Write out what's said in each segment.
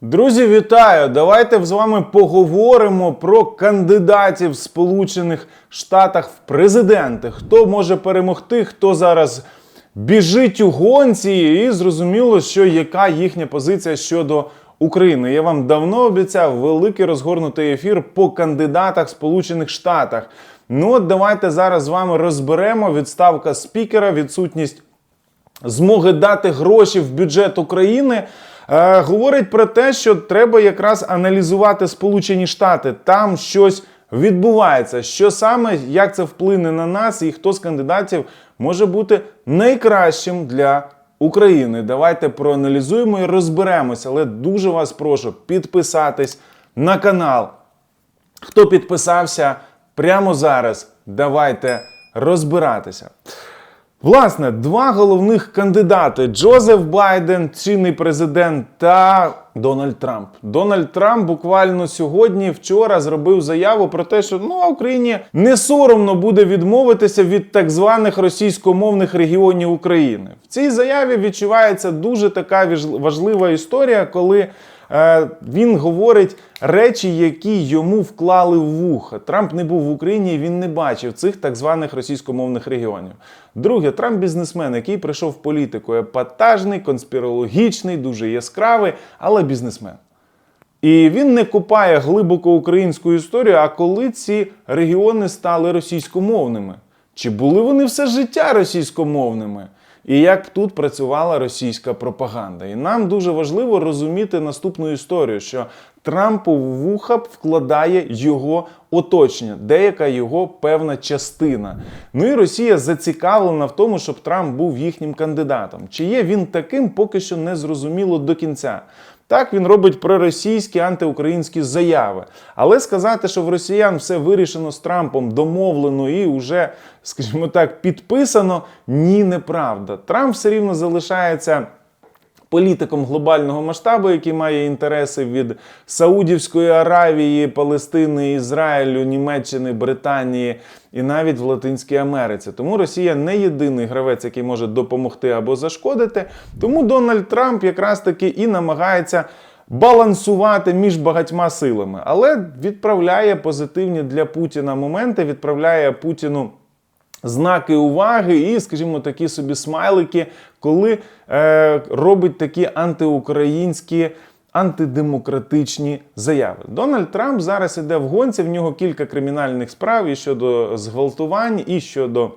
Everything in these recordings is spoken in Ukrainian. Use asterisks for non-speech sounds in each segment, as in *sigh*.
Друзі, вітаю! Давайте з вами поговоримо про кандидатів Сполучених Штатах в президенти. Хто може перемогти, хто зараз біжить у гонці, і зрозуміло, що яка їхня позиція щодо України. Я вам давно обіцяв великий розгорнутий ефір по кандидатах в Сполучених Штатах. Ну от давайте зараз з вами розберемо відставка спікера, відсутність змоги дати гроші в бюджет України. Е, говорить про те, що треба якраз аналізувати Сполучені Штати. Там щось відбувається. Що саме, як це вплине на нас, і хто з кандидатів може бути найкращим для України. Давайте проаналізуємо і розберемося. Але дуже вас прошу підписатись на канал. Хто підписався прямо зараз, давайте розбиратися. Власне, два головних кандидати: Джозеф Байден, чинний президент, та Дональд Трамп. Дональд Трамп буквально сьогодні, вчора, зробив заяву про те, що ну Україні не соромно буде відмовитися від так званих російськомовних регіонів України. В цій заяві відчувається дуже така важлива історія, коли. Е, Він говорить речі, які йому вклали в вуха. Трамп не був в Україні, він не бачив цих так званих російськомовних регіонів. Друге, Трамп бізнесмен, який прийшов в політику, епатажний, конспірологічний, дуже яскравий, але бізнесмен. І він не купає глибоко українську історію, а коли ці регіони стали російськомовними. Чи були вони все життя російськомовними? І як тут працювала російська пропаганда? І нам дуже важливо розуміти наступну історію, що Трампу в вуха вкладає його оточення, деяка його певна частина. Ну і Росія зацікавлена в тому, щоб Трамп був їхнім кандидатом. Чи є він таким, поки що не зрозуміло до кінця. Так він робить проросійські антиукраїнські заяви. Але сказати, що в росіян все вирішено з Трампом, домовлено і вже, скажімо так, підписано, ні, неправда. Трамп все рівно залишається. Політиком глобального масштабу, який має інтереси від Саудівської Аравії, Палестини, Ізраїлю, Німеччини, Британії і навіть в Латинській Америці. Тому Росія не єдиний гравець, який може допомогти або зашкодити. Тому Дональд Трамп якраз таки і намагається балансувати між багатьма силами, але відправляє позитивні для Путіна моменти, відправляє Путіну знаки уваги і, скажімо, такі собі смайлики, коли е, робить такі антиукраїнські. Антидемократичні заяви. Дональд Трамп зараз іде в гонці. В нього кілька кримінальних справ і щодо зґвалтувань, і щодо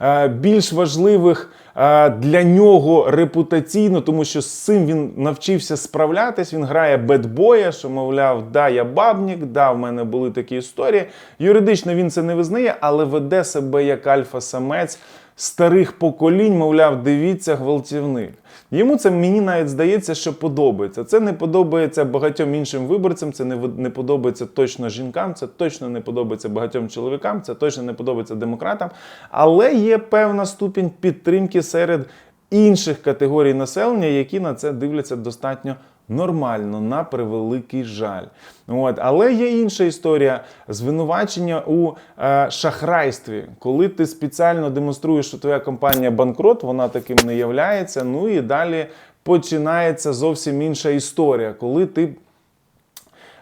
е, більш важливих е, для нього репутаційно, тому що з цим він навчився справлятись. Він грає бедбоя, що мовляв, да, я бабнік, да, в мене були такі історії. Юридично він це не визнає, але веде себе як альфа-самець старих поколінь, мовляв, дивіться, гвалтівник. Йому це мені навіть здається, що подобається. Це не подобається багатьом іншим виборцям, це не, не подобається точно жінкам, це точно не подобається багатьом чоловікам, це точно не подобається демократам. Але є певна ступінь підтримки серед інших категорій населення, які на це дивляться достатньо нормально, на превеликий жаль. От. Але є інша історія звинувачення у е, шахрайстві, коли ти спеціально демонструєш, що твоя компанія банкрот, вона таким не являється. Ну і далі починається зовсім інша історія, коли ти.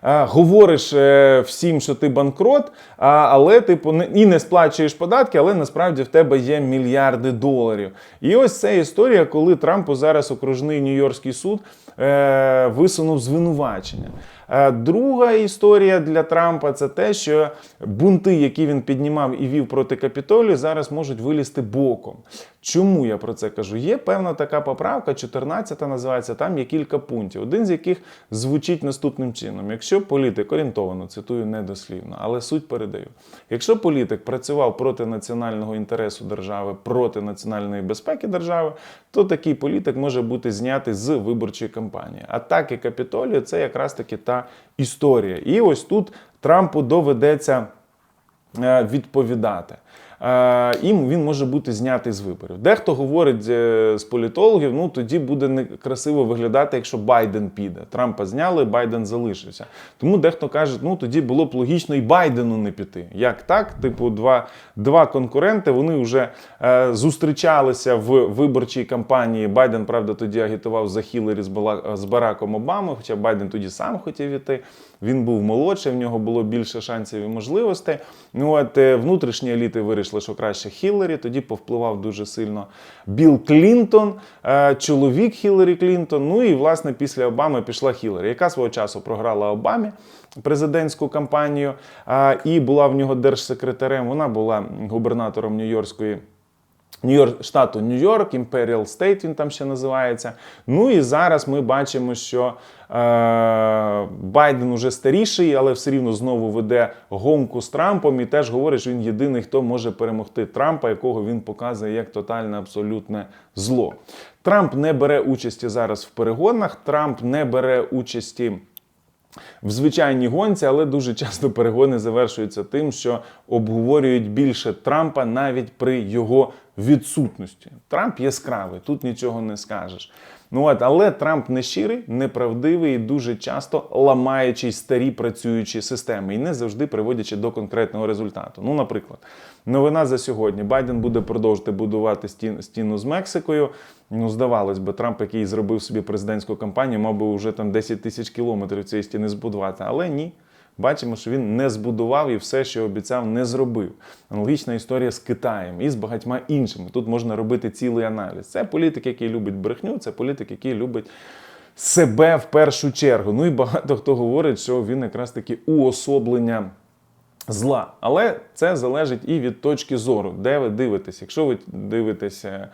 Говориш е, всім, що ти банкрот, але типу і не сплачуєш податки, але насправді в тебе є мільярди доларів. І ось ця історія, коли Трампу зараз окружний Нью-Йоркський суд е, висунув звинувачення. Е, Друга історія для Трампа це те, що бунти, які він піднімав і вів проти Капітолію, зараз можуть вилізти боком. Чому я про це кажу? Є певна така поправка, 14 називається, там є кілька пунктів, один з яких звучить наступним чином: якщо політик орієнтовано, цитую недослівно, але суть передаю. Якщо політик працював проти національного інтересу держави, проти національної безпеки держави, то такий політик може бути знятий з виборчої кампанії. Атаки Капітолію це якраз таки та історія. І ось тут Трампу доведеться е, відповідати. Е, і він може бути знятий з виборів. Дехто говорить е, з політологів, ну тоді буде некрасиво виглядати, якщо Байден піде. Трампа зняли, Байден залишився. Тому дехто каже, ну тоді було б логічно і Байдену не піти. Як так? Типу, два, два конкуренти вони вже е, зустрічалися в виборчій кампанії. Байден, правда, тоді агітував за Хіларі з, Бараком Обамою, хоча Байден тоді сам хотів іти. Він був молодший, в нього було більше шансів і можливостей. Ну от е, внутрішні еліти вирішили, що краще Хіларі. Тоді повпливав дуже сильно Білл Клінтон, е, чоловік Хіларі Клінтон. Ну і власне після Обами пішла Хіларі, яка свого часу програла Обамі президентську кампанію і була в нього держсекретарем. Вона була губернатором Нью-Йоркської. Нью-Йорк, штату Нью-Йорк, Imperial State він там ще називається. Ну і зараз ми бачимо, що е, Байден уже старіший, але все рівно знову веде гонку з Трампом і теж говорить, що він єдиний, хто може перемогти Трампа, якого він показує як тотальне абсолютне зло. Трамп не бере участі зараз в перегонах, Трамп не бере участі в звичайній гонці, але дуже часто перегони завершуються тим, що обговорюють більше Трампа навіть при його відсутності. Трамп яскравий, тут нічого не скажеш. Ну от, але Трамп не щирий, неправдивий і дуже часто ламаючи старі працюючі системи і не завжди приводячи до конкретного результату. Ну, наприклад, новина за сьогодні: Байден буде продовжувати будувати стін- стіну з Мексикою. Ну, здавалось би, Трамп, який зробив собі президентську кампанію, мав би вже там 10 тисяч кілометрів цієї стіни збудувати. Але ні. Бачимо, що він не збудував і все, що обіцяв, не зробив. Аналогічна історія з Китаєм і з багатьма іншими. Тут можна робити цілий аналіз. Це політик, який любить брехню, це політик, який любить себе в першу чергу. Ну і багато хто говорить, що він якраз таки уособлення зла. Але це залежить і від точки зору, де ви дивитесь. Якщо ви дивитеся е,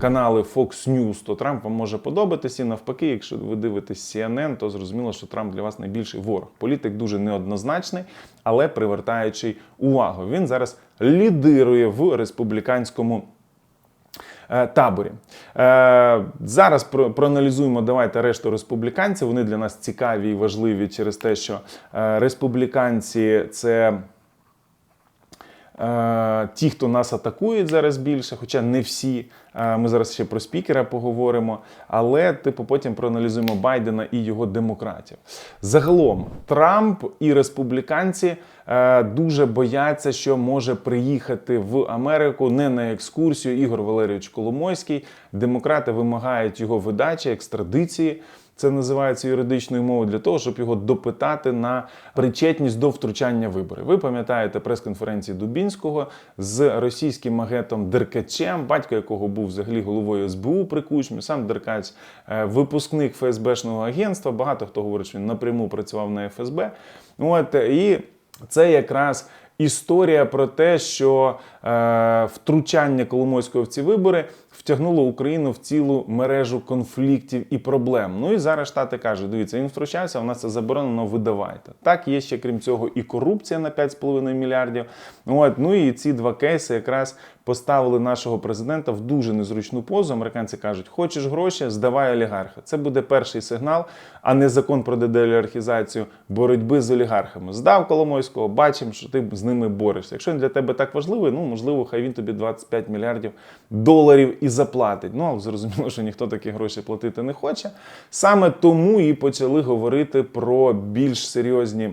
канали Fox News, то Трамп вам може подобатися. І навпаки, якщо ви дивитесь CNN, то зрозуміло, що Трамп для вас найбільший ворог. Політик дуже неоднозначний, але привертаючий увагу. Він зараз лідирує в республіканському таборі. Е, зараз про- проаналізуємо давайте решту республіканців. Вони для нас цікаві і важливі через те, що е, республіканці це. Е, Ті, хто нас атакують зараз більше, хоча не всі. Ми зараз ще про спікера поговоримо. Але типу потім проаналізуємо Байдена і його демократів. Загалом Трамп і республіканці е, дуже бояться, що може приїхати в Америку не на екскурсію Ігор Валерійович Коломойський. Демократи вимагають його видачі, екстрадиції. Це називається юридичною мовою для того, щоб його допитати на причетність до втручання в вибори. Ви пам'ятаєте прес-конференції Дубінського з російським агентом Деркачем, батько якого був взагалі головою СБУ при Кучмі. Сам Деркач е, випускник ФСБшного агентства. Багато хто говорить, що він напряму працював на ФСБ. От і це якраз історія про те, що втручання Коломойського в ці вибори втягнуло Україну в цілу мережу конфліктів і проблем. Ну і зараз штати кажуть: дивіться, він втручався, у нас це заборонено, видавайте. Так, є ще крім цього і корупція на 5,5 мільярдів. От, ну і ці два кейси якраз поставили нашого президента в дуже незручну позу. Американці кажуть, хочеш гроші, здавай олігарха. Це буде перший сигнал, а не закон про деолігархізацію боротьби з олігархами. Здав Коломойського, бачимо, що ти з ними борешся. Якщо він для тебе так важливий, ну можливо, хай він тобі 25 мільярдів доларів і заплатить. Ну зрозуміло, що ніхто такі гроші платити не хоче. Саме тому і почали говорити про більш серйозні.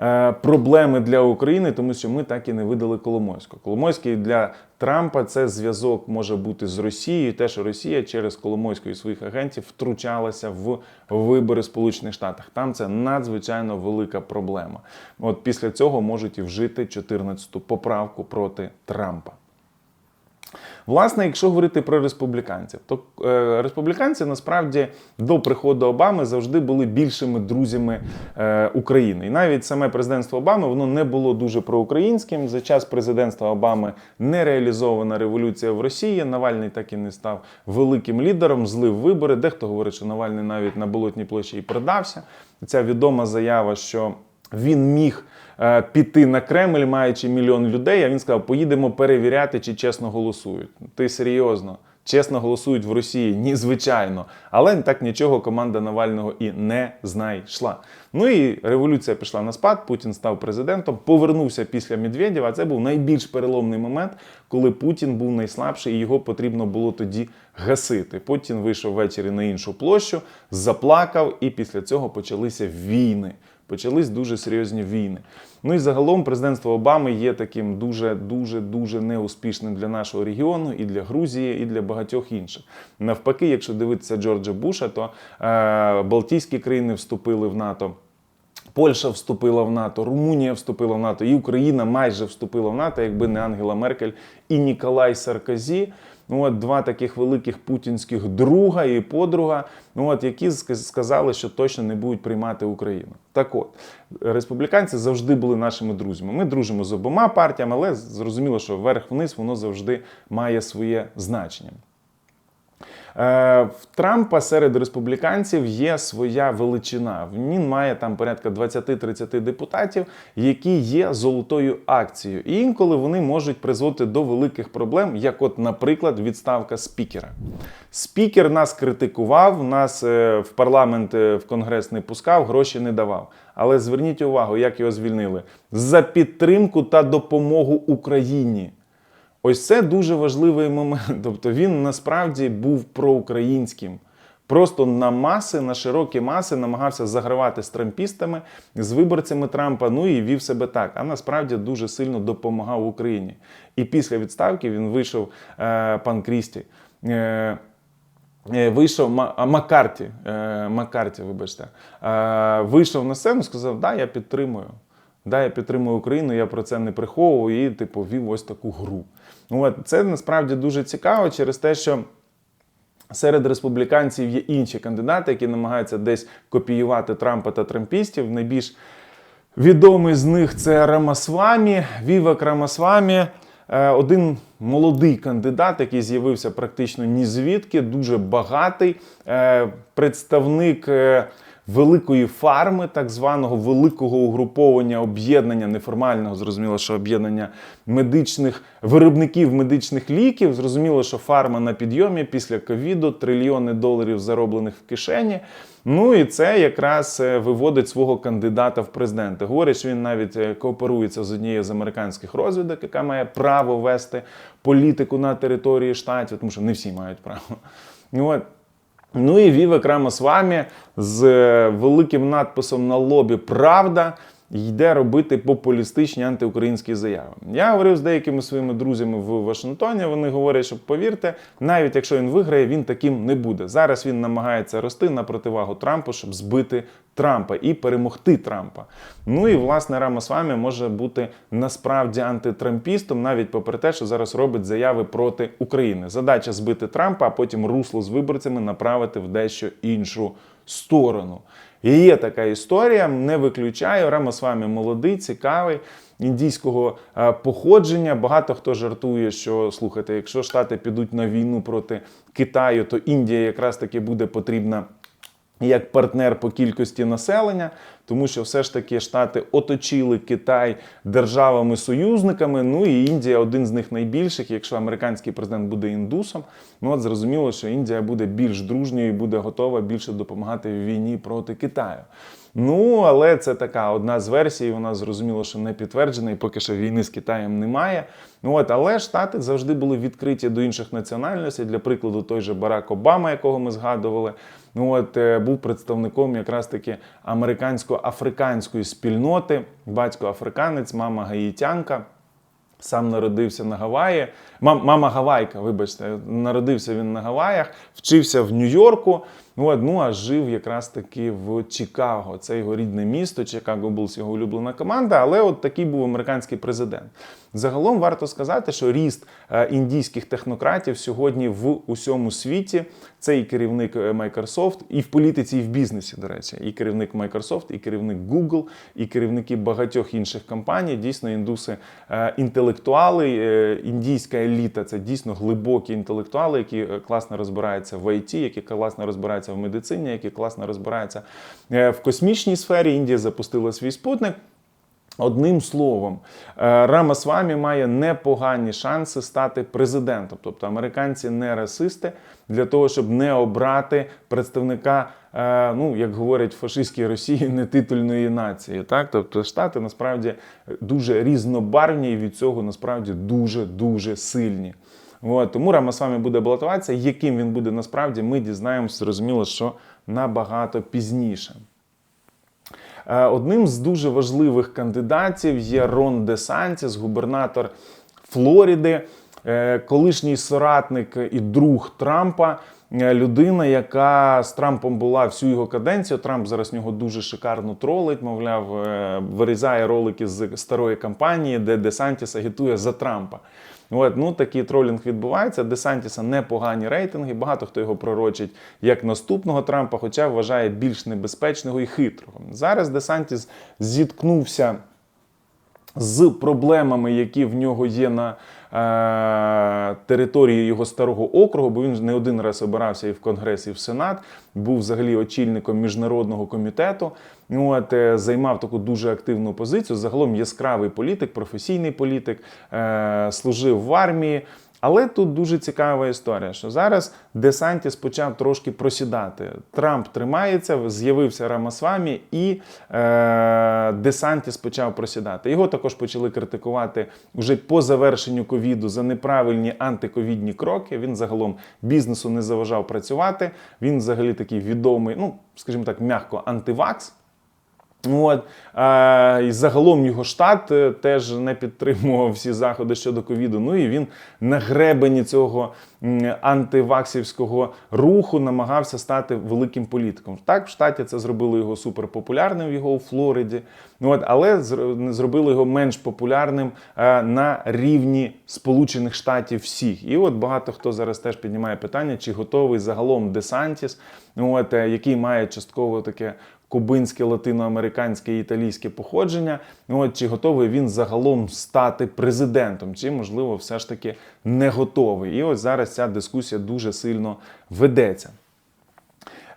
Е, Проблеми для України, тому що ми так і не видали Коломойського. Коломойський для Трампа це зв'язок може бути з Росією. Те, що Росія через Коломойського і своїх агентів втручалася в вибори Сполучених Штатах. Там це надзвичайно велика проблема. От після цього можуть і вжити 14-ту поправку проти Трампа. Власне, якщо говорити про республіканців, то е, республіканці насправді до приходу Обами завжди були більшими друзями е, України. І навіть саме президентство Обами воно не було дуже проукраїнським. За час президентства Обами не реалізована революція в Росії. Навальний так і не став великим лідером, злив вибори. Дехто говорить, що Навальний навіть на болотній площі і продався. Ця відома заява, що він міг е, піти на Кремль, маючи мільйон людей. А він сказав: поїдемо перевіряти, чи чесно голосують. Ти серйозно. чесно голосують в Росії? Ні, звичайно. Але так нічого команда Навального і не знайшла. Ну і революція пішла на спад. Путін став президентом, повернувся після Медведєва. Це був найбільш переломний момент, коли Путін був найслабший, і його потрібно було тоді гасити. Путін вийшов ввечері на іншу площу, заплакав, і після цього почалися війни. Почались дуже серйозні війни. Ну і загалом президентство Обами є таким дуже дуже дуже неуспішним для нашого регіону, і для Грузії, і для багатьох інших. Навпаки, якщо дивитися Джорджа Буша, то е, Балтійські країни вступили в НАТО. Польща вступила в НАТО, Румунія вступила в НАТО, і Україна майже вступила в НАТО, якби не Ангела Меркель і Ніколай Саркозі. Ну, от два таких великих путінських друга і подруга, ну от які сказали, що точно не будуть приймати Україну. Так от, республіканці завжди були нашими друзями. Ми дружимо з обома партіями, але зрозуміло, що вверх-вниз воно завжди має своє значення. Е, В Трампа серед республіканців є своя величина. Він має там порядка 20-30 депутатів, які є золотою акцією. І інколи вони можуть призводити до великих проблем, як, от, наприклад, відставка спікера. Спікер нас критикував, нас е, в парламент е, в конгрес не пускав, гроші не давав. Але зверніть увагу, як його звільнили за підтримку та допомогу Україні. Ось це дуже важливий момент. *laughs* Тобто він насправді був проукраїнським. Просто на маси, на широкі маси намагався загравати з трампістами, з виборцями Трампа, ну і вів себе так. А насправді дуже сильно допомагав Україні. І після відставки він вийшов е, пан Крісті. Е, Е, Вийшов Маккарті, е, Маккарті, вибачте, е, вийшов на сцену, сказав, да, я підтримую. Да, я підтримую Україну, я про це не приховував і типу вів ось таку гру. От, це насправді дуже цікаво через те, що Серед республіканців є інші кандидати, які намагаються десь копіювати Трампа та трампістів. Найбільш відомий з них це Рамасвамі, Вівак Рамасвамі. Е, Один молодий кандидат, який з'явився практично ні звідки, дуже багатий е, представник е, великої фарми, так званого великого угруповання об'єднання неформального, зрозуміло, що об'єднання медичних виробників медичних ліків. Зрозуміло, що фарма на підйомі після ковіду, трильйони доларів зароблених в кишені. Ну і це якраз е, виводить свого кандидата в президенти. Говорять, що він навіть е, кооперується з однією з американських розвідок, яка має право вести політику на території штатів, тому що не всі мають право. Ну, от. Ну і вів окремо з е, великим надписом на лобі Правда йде робити популістичні антиукраїнські заяви. Я говорив з деякими своїми друзями в Вашингтоні. Вони говорять, що повірте, навіть якщо він виграє, він таким не буде. Зараз він намагається рости на противагу Трампу, щоб збити Трампа і перемогти Трампа. Ну і власне Рамасвамі може бути насправді антитрампістом, навіть попри те, що зараз робить заяви проти України. Задача збити Трампа, а потім русло з виборцями направити в дещо іншу сторону. І є така історія, не виключаю. вами молодий, цікавий. Індійського е, походження. Багато хто жартує, що слухайте, якщо Штати підуть на війну проти Китаю, то Індія якраз таки буде потрібна як партнер по кількості населення, тому що все ж таки Штати оточили Китай державами-союзниками. Ну і Індія один з них найбільших. Якщо американський президент буде індусом, ну от зрозуміло, що Індія буде більш дружньою і буде готова більше допомагати в війні проти Китаю. Ну, але це така одна з версій, вона зрозуміло, що не підтверджена, і поки що війни з Китаєм немає. Ну от, але Штати завжди були відкриті до інших національностей. Для прикладу, той же Барак Обама, якого ми згадували, ну от е, був представником якраз таки американсько-африканської спільноти, батько африканець, мама гаїтянка. Сам народився на Гаваї. Мам, мама Гавайка, вибачте, народився він на Гаваях, вчився в Нью-Йорку. Ну, ну а жив якраз таки в Чикаго. Це його рідне місто. Чикаго Булс його улюблена команда, але от такий був американський президент. Загалом варто сказати, що ріст е, індійських технократів сьогодні в усьому світі це і керівник е, Microsoft, і в політиці, і в бізнесі, до речі, і керівник Microsoft, і керівник Google, і керівники багатьох інших компаній. Дійсно, індуси е, інтелектуали, індійська еліта це дійсно глибокі інтелектуали, які класно розбираються в ІТ, які класно розбираються в медицині, які класно розбираються в космічній сфері. Індія запустила свій спутник. Одним словом, е, Рамасвамі має непогані шанси стати президентом. Тобто американці не расисти для того, щоб не обрати представника, е, ну як говорять фашистській Росії, *laughs* нетитульної нації. Так, тобто штати насправді дуже різнобарвні і від цього насправді дуже дуже сильні. От, тому Рамасвамі буде балотуватися. Яким він буде насправді, ми дізнаємося, зрозуміло, що набагато пізніше. Е, Одним з дуже важливих кандидатів є Рон Де Сантіс, губернатор Флориди, е, колишній соратник і друг Трампа. е, Людина, яка з Трампом була всю його каденцію. Трамп зараз нього дуже шикарно тролить, мовляв, вирізає ролики з старої кампанії, де Десантіс агітує за Трампа. От, ну такий тролінг відбувається. Десантіса непогані рейтинги. Багато хто його пророчить як наступного Трампа, хоча вважає більш небезпечного і хитрого. Зараз Десантіс зіткнувся з проблемами, які в нього є на е, території його старого округу, бо він не один раз обирався і в Конгрес, і в Сенат, був взагалі очільником міжнародного комітету. От, е, займав таку дуже активну позицію. Загалом яскравий політик, професійний політик, е, служив в армії. Але тут дуже цікава історія, що зараз Десантіс почав трошки просідати. Трамп тримається, з'явився Рамасвамі, і е, Десантіс почав просідати. Його також почали критикувати вже по завершенню ковіду за неправильні антиковідні кроки. Він загалом бізнесу не заважав працювати. Він взагалі такий відомий, ну скажімо так, м'яко антивакс. От, е, і загалом його штат е, теж не підтримував всі заходи щодо ковіду. Ну і він на гребені цього антиваксівського руху намагався стати великим політиком. Так, в штаті це зробило його суперпопулярним його у Флориді. От, але зр- зробило його менш популярним е, на рівні Сполучених Штатів всіх. І от багато хто зараз теж піднімає питання, чи готовий загалом Десантіс, от, е, який має частково таке кубинське, латиноамериканське і італійське походження. Ну, От чи готовий він загалом стати президентом, чи можливо все ж таки не готовий. І ось зараз ця дискусія дуже сильно ведеться.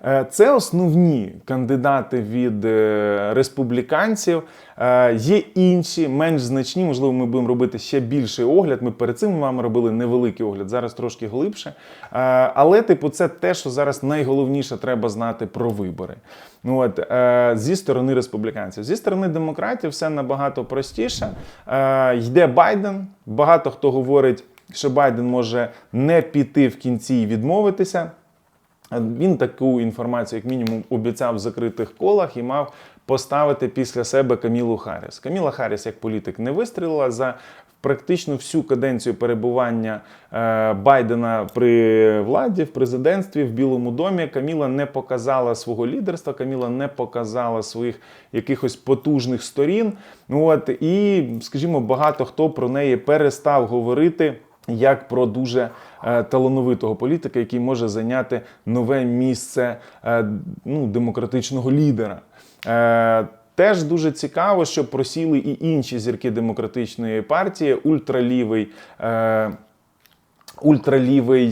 Е, Це основні кандидати від е, республіканців. Е, Є інші, менш значні. Можливо, ми будемо робити ще більший огляд. Ми перед цим з вами робили невеликий огляд, зараз трошки глибше. Але, типу, це те, що зараз найголовніше треба знати про вибори. Ну от зі сторони республіканців, зі сторони демократів, все набагато простіше. Йде Байден. Багато хто говорить, що Байден може не піти в кінці і відмовитися. Він таку інформацію, як мінімум, обіцяв в закритих колах і мав поставити після себе Камілу Харріс. Каміла Харріс як політик не вистрілила за практично всю каденцію перебування е, Байдена при владі, в президентстві, в Білому домі. Каміла не показала свого лідерства, Каміла не показала своїх якихось потужних сторін. От і, скажімо, багато хто про неї перестав говорити як про дуже е, талановитого політика, який може зайняти нове місце е, ну, демократичного лідера. Е, Теж дуже цікаво, що просіли і інші зірки демократичної партії, ультралівий, ультралівий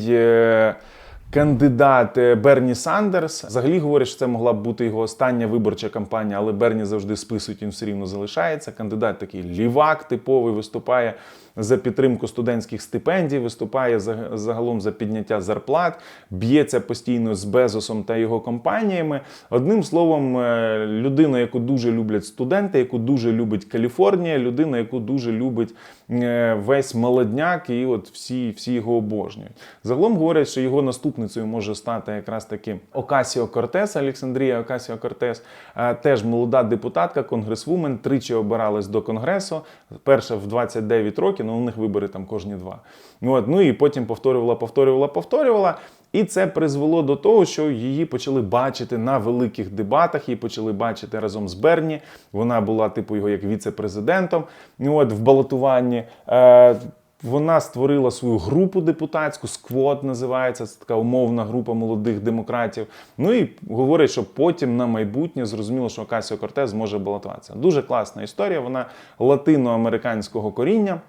кандидат Берні Сандерс. Взагалі говорять, що це могла б бути його остання виборча кампанія, але Берні завжди списують, він все рівно залишається. Кандидат такий лівак, типовий, виступає за підтримку студентських стипендій, виступає за- загалом за підняття зарплат, б'ється постійно з Безосом та його компаніями. Одним словом, е, людина, яку дуже люблять студенти, яку дуже любить Каліфорнія, людина, яку дуже любить е, весь молодняк, і от всі, всі його обожнюють. Загалом говорять, що його наступницею може стати якраз таки Окасіо Кортес, Олександрія Окасіо Кортес, Е, теж молода депутатка, конгресвумен, тричі обиралась до конгресу. Перша в 29 років, ну у них вибори там кожні два. От, ну і потім повторювала, повторювала, повторювала. І це призвело до того, що її почали бачити на великих дебатах, її почали бачити разом з Берні. Вона була, типу, його як віце-президентом. Ну, От в балотуванні. Е, вона створила свою групу депутатську, сквот називається. Це така умовна група молодих демократів. Ну і говорять, що потім на майбутнє зрозуміло, що Касіо Кортес зможе балотуватися. Дуже класна історія. Вона латиноамериканського коріння.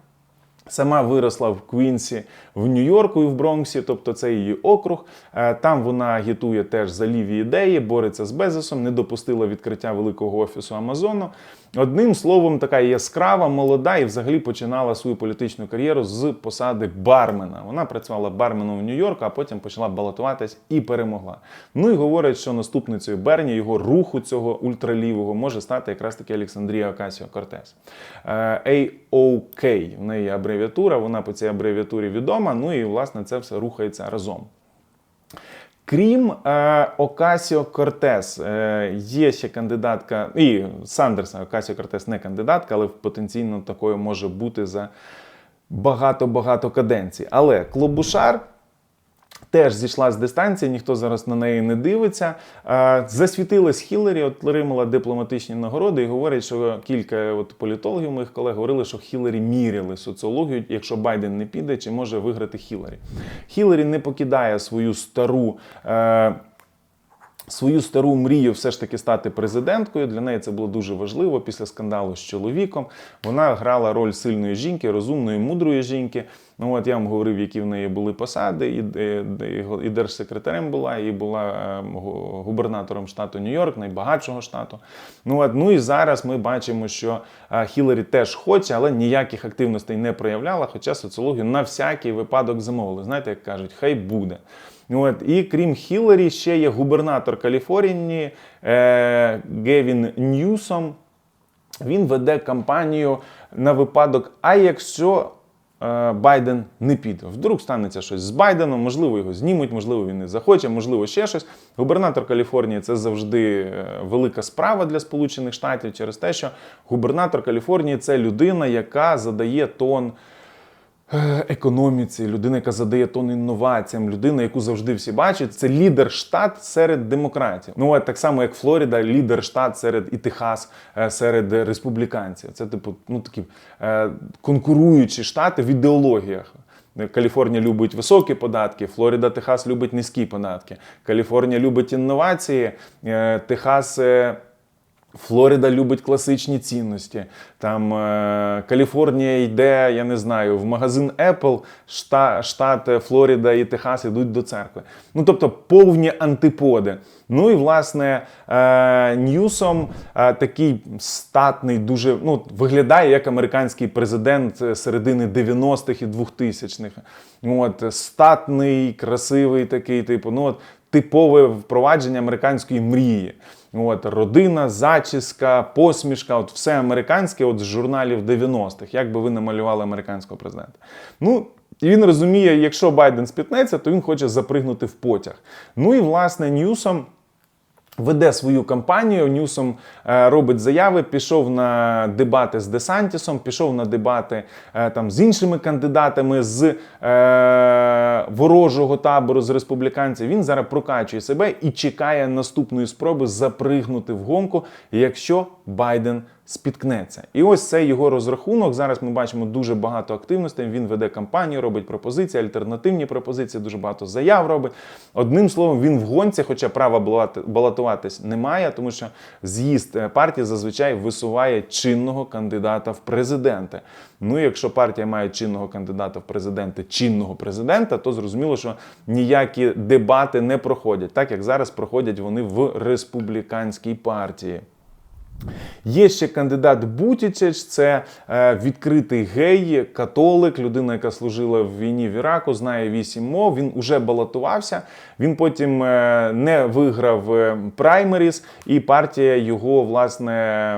Сама виросла в Квінсі, в Нью-Йорку і в Бронксі, тобто це її округ. Е, Там вона агітує теж за ліві ідеї, бореться з Безосом, не допустила відкриття великого офісу Амазону. Одним словом, така яскрава, молода і взагалі починала свою політичну кар'єру з посади бармена. Вона працювала барменом в Нью-Йорку, а потім почала балотуватись і перемогла. Ну і говорять, що наступницею Берні його руху цього ультралівого може стати якраз таки Олександрія Окасіо Кортес. Е, AOK, в неї абревіатура, вона по цій абревіатурі відома. Ну і власне це все рухається разом. Крім е, Окасіо Кортес, е, є ще кандидатка, і Сандерса Окасіо Кортес не кандидатка, але потенційно такою може бути за багато-багато каденцій. Але Клобушар теж зійшла з дистанції, ніхто зараз на неї не дивиться. Е, Засвітилась Хіларі, отримала дипломатичні нагороди і говорять, що кілька от політологів моїх колег говорили, що Хіларі міряли соціологію, якщо Байден не піде, чи може виграти Хіларі. Хіларі не покидає свою стару. Е, свою стару мрію все ж таки стати президенткою. Для неї це було дуже важливо після скандалу з чоловіком. Вона грала роль сильної жінки, розумної, мудрої жінки. Ну от я вам говорив, які в неї були посади, і, і, і держсекретарем була, і була е, губернатором штату Нью-Йорк, найбагатшого штату. Ну от ну і зараз ми бачимо, що е, Хіларі теж хоче, але ніяких активностей не проявляла. Хоча соціологію на всякий випадок замовили. Знаєте, як кажуть, хай буде. От, і крім Хіларі, ще є губернатор Каліфорнії е, Гевін Ньюсом. Він веде кампанію на випадок, а якщо Байден не піде, вдруг станеться щось з Байденом, можливо, його знімуть, можливо, він не захоче, можливо, ще щось. Губернатор Каліфорнії це завжди е, велика справа для Сполучених Штатів через те, що губернатор Каліфорнії це людина, яка задає тон е, економіці, людина, яка задає тон інноваціям, людина, яку завжди всі бачать, це лідер штат серед демократів. Ну так само, як Флорида, лідер штат серед і Техас е, серед республіканців. Це типу, ну такі е, конкуруючі штати в ідеологіях. Каліфорнія любить високі податки, Флорида, Техас любить низькі податки. Каліфорнія любить інновації, е, Техас. Флорида любить класичні цінності. Там е, Каліфорнія йде, я не знаю, в магазин Apple, штат, штат Флорида і Техас йдуть до церкви. Ну тобто повні антиподи. Ну і власне е, Ньюсом е, такий статний, дуже ну, виглядає як американський президент е, середини 90-х і 2000-х. От, статний, красивий такий, типу, ну от типове впровадження американської мрії. От, родина, зачіска, посмішка, от все американське от з журналів 90-х, як би ви намалювали американського президента. Ну, і він розуміє, якщо Байден спітнеться, то він хоче запригнути в потяг. Ну і власне Ньюсом. Веде свою кампанію, Ньюсом е, робить заяви, пішов на дебати з Десантісом, пішов на дебати е, там з іншими кандидатами з е, ворожого табору з республіканців. Він зараз прокачує себе і чекає наступної спроби запригнути в гонку, якщо Байден спіткнеться. І ось це його розрахунок. Зараз ми бачимо дуже багато активностей. Він веде кампанію, робить пропозиції, альтернативні пропозиції, дуже багато заяв робить. Одним словом, він в гонці, хоча права балотуватись немає, тому що з'їзд е, партії зазвичай висуває чинного кандидата в президенти. Ну, якщо партія має чинного кандидата в президенти, чинного президента, то зрозуміло, що ніякі дебати не проходять, так як зараз проходять вони в республіканській партії. Є ще кандидат Бутічеч, це е, відкритий гей, католик, людина, яка служила в війні в Іраку, знає вісім мов. Він уже балотувався. Він потім е, не виграв е, праймеріс, і партія його власне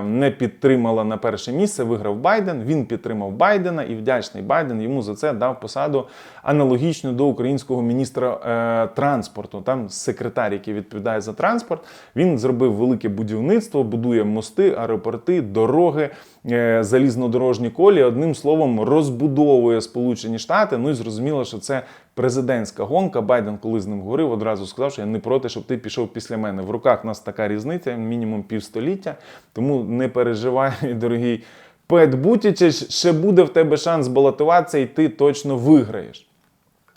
не підтримала на перше місце. Виграв Байден. Він підтримав Байдена і вдячний Байден йому за це дав посаду аналогічну до українського міністра е, транспорту. Там секретар, який відповідає за транспорт. Він зробив велике будівництво, будує мости, аеропорти, дороги, е, залізнодорожні колії. Одним словом, розбудовує Сполучені Штати. Ну і зрозуміло, що це президентська гонка. Байден, коли з ним говорив, одразу сказав, що я не проти, щоб ти пішов після мене. В руках нас така різниця, мінімум півстоліття. Тому не переживай, *laughs* дорогий Пет Бутічич, ще буде в тебе шанс балотуватися, і ти точно виграєш.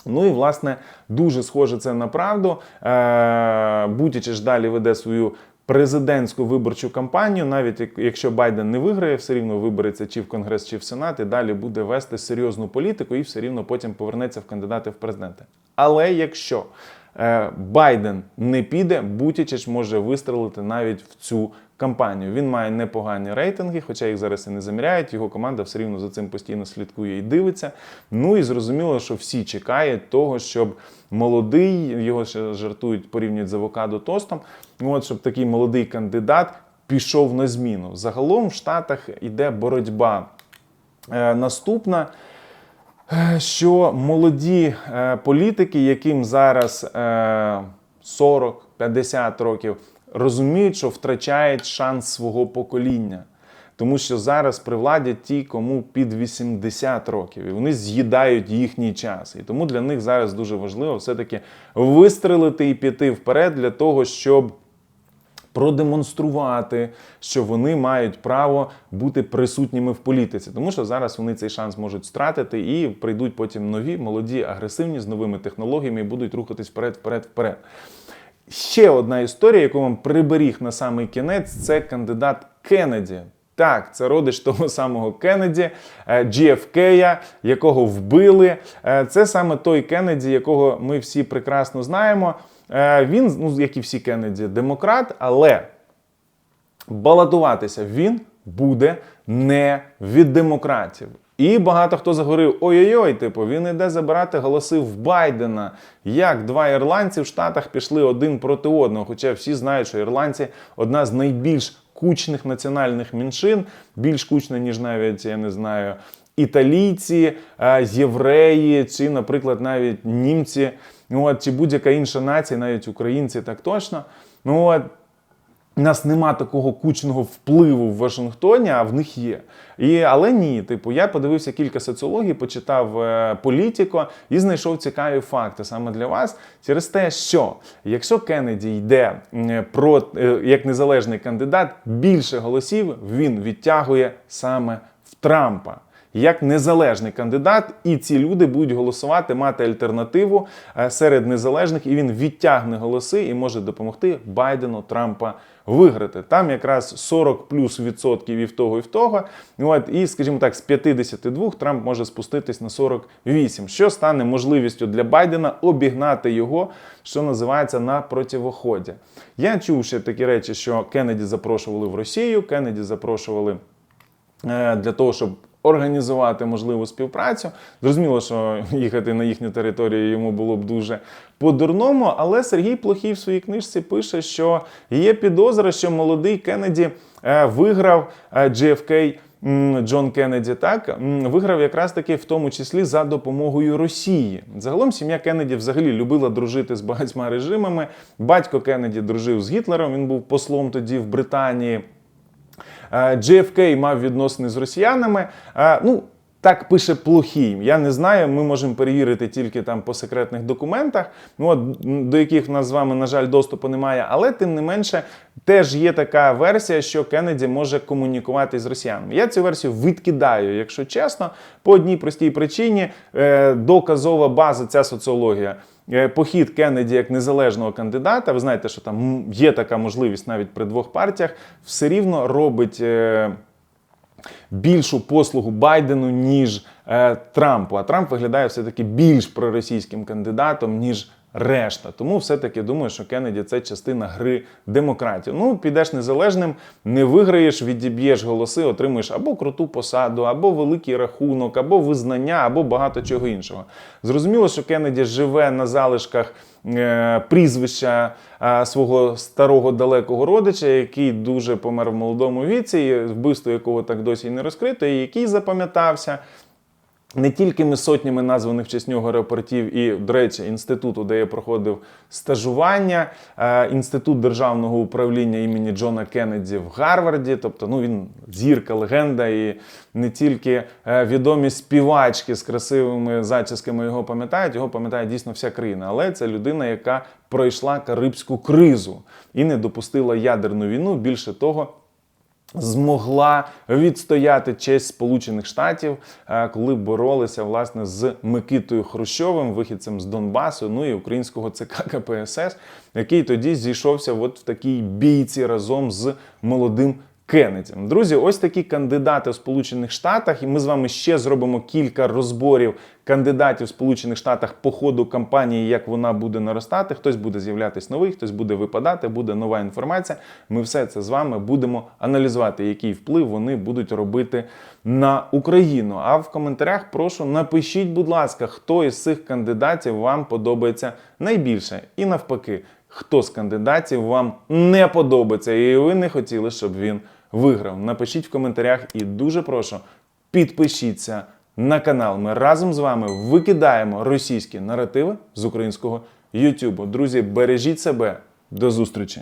Ну і власне дуже схоже це на правду. Е, Бутічич далі веде свою президентську виборчу кампанію, навіть якщо Байден не виграє, все рівно вибереться чи в Конгрес, чи в Сенат, і далі буде вести серйозну політику і все рівно потім повернеться в кандидати в президенти. Але якщо е, Байден не піде, Бутічич може вистрелити навіть в цю кампанію. Він має непогані рейтинги, хоча їх зараз і не заміряють. Його команда все рівно за цим постійно слідкує і дивиться. Ну і зрозуміло, що всі чекають того, щоб молодий, його ще жартують, порівнюють з авокадо тостом. От щоб такий молодий кандидат пішов на зміну. Загалом в Штатах іде боротьба. Е, наступна. Е, що молоді е, політики, яким зараз е, 40-50 років, розуміють, що втрачають шанс свого покоління. Тому що зараз при владі ті, кому під 80 років, і вони з'їдають їхній час. І тому для них зараз дуже важливо все-таки вистрелити і піти вперед для того, щоб продемонструвати, що вони мають право бути присутніми в політиці, тому що зараз вони цей шанс можуть втратити і прийдуть потім нові, молоді, агресивні з новими технологіями і будуть рухатись вперед, вперед, вперед. Ще одна історія, яку вам приберіг на самий кінець, це кандидат Кеннеді. Так, це родич того самого Кеннеді, е, JFK, якого вбили. Е, Це саме той Кеннеді, якого ми всі прекрасно знаємо. Е, Він, ну як і всі Кеннеді, демократ, але балотуватися він буде не від демократів. І багато хто заговорив: ой-ой-ой, типу, він іде забирати голоси в Байдена. Як два ірландці в Штатах пішли один проти одного. Хоча всі знають, що ірландці одна з найбільш кучних національних меншин, більш кучна, ніж навіть я не знаю. Італійці, е, євреї, чи, наприклад, навіть німці, от, чи будь-яка інша нація, навіть українці, так точно. Ну от у нас нема такого кучного впливу в Вашингтоні, а в них є. І, але ні, типу, я подивився кілька соціологій, почитав е, політико і знайшов цікаві факти саме для вас через те, що якщо Кеннеді йде про е, як незалежний кандидат, більше голосів він відтягує саме в Трампа. Як незалежний кандидат, і ці люди будуть голосувати, мати альтернативу е, серед незалежних, і він відтягне голоси і може допомогти Байдену Трампа виграти. Там якраз 40 плюс відсотків і в того, і в того. От, і, скажімо так, з 52 Трамп може спуститись на 48, що стане можливістю для Байдена обігнати його, що називається на противоході. Я чув ще такі речі, що Кеннеді запрошували в Росію, Кеннеді запрошували е, для того, щоб організувати можливу співпрацю. Зрозуміло, що їхати на їхню територію йому було б дуже по-дурному, але Сергій Плохій в своїй книжці пише, що є підозра, що молодий Кеннеді е, виграв е, JFK Джон Кеннеді, так виграв якраз таки в тому числі за допомогою Росії. Загалом сім'я Кеннеді взагалі любила дружити з багатьма режимами. Батько Кеннеді дружив з Гітлером. Він був послом тоді в Британії. Е, JFK мав відносини з росіянами. Е, Ну, так пише плохій. Я не знаю. Ми можемо перевірити тільки там по секретних документах, ну от до яких в нас з вами, на жаль, доступу немає. Але тим не менше, теж є така версія, що Кеннеді може комунікувати з росіянами. Я цю версію відкидаю, якщо чесно, по одній простій причині Е, доказова база ця соціологія. Е, Похід Кеннеді як незалежного кандидата, ви знаєте, що там є така можливість навіть при двох партіях, все рівно робить е, більшу послугу Байдену, ніж е, Трампу. А Трамп виглядає все-таки більш проросійським кандидатом, ніж решта. Тому все-таки думаю, що Кеннеді це частина гри демократів. Ну, підеш незалежним, не виграєш, відіб'єш голоси, отримуєш або круту посаду, або великий рахунок, або визнання, або багато чого іншого. Зрозуміло, що Кеннеді живе на залишках е, прізвища свого старого далекого родича, який дуже помер в молодому віці, вбивство якого так досі й не розкрито, і який запам'ятався не тільки ми сотнями названих в честь нього аеропортів і, до речі, інституту, де я проходив стажування, е, інститут державного управління імені Джона Кеннеді в Гарварді. Тобто, ну він зірка, легенда, і не тільки е, відомі співачки з красивими зачісками його пам'ятають, його пам'ятає дійсно вся країна. Але це людина, яка пройшла карибську кризу і не допустила ядерну війну. Більше того. Змогла відстояти честь Сполучених Штатів, е, коли боролися власне з Микитою Хрущовим, вихідцем з Донбасу, ну і українського ЦК КПСС, який тоді зійшовся от в такій бійці разом з молодим. Кеннедім. Друзі, ось такі кандидати в Сполучених Штатах, і ми з вами ще зробимо кілька розборів кандидатів в Сполучених Штатах по ходу кампанії, як вона буде наростати. Хтось буде з'являтись новий, хтось буде випадати, буде нова інформація. Ми все це з вами будемо аналізувати, який вплив вони будуть робити на Україну. А в коментарях прошу напишіть, будь ласка, хто із цих кандидатів вам подобається найбільше, і навпаки, хто з кандидатів вам не подобається, і ви не хотіли, щоб він виграв. Напишіть в коментарях і дуже прошу підпишіться на канал. Ми разом з вами викидаємо російські наративи з українського Ютубу. Друзі, бережіть себе. До зустрічі!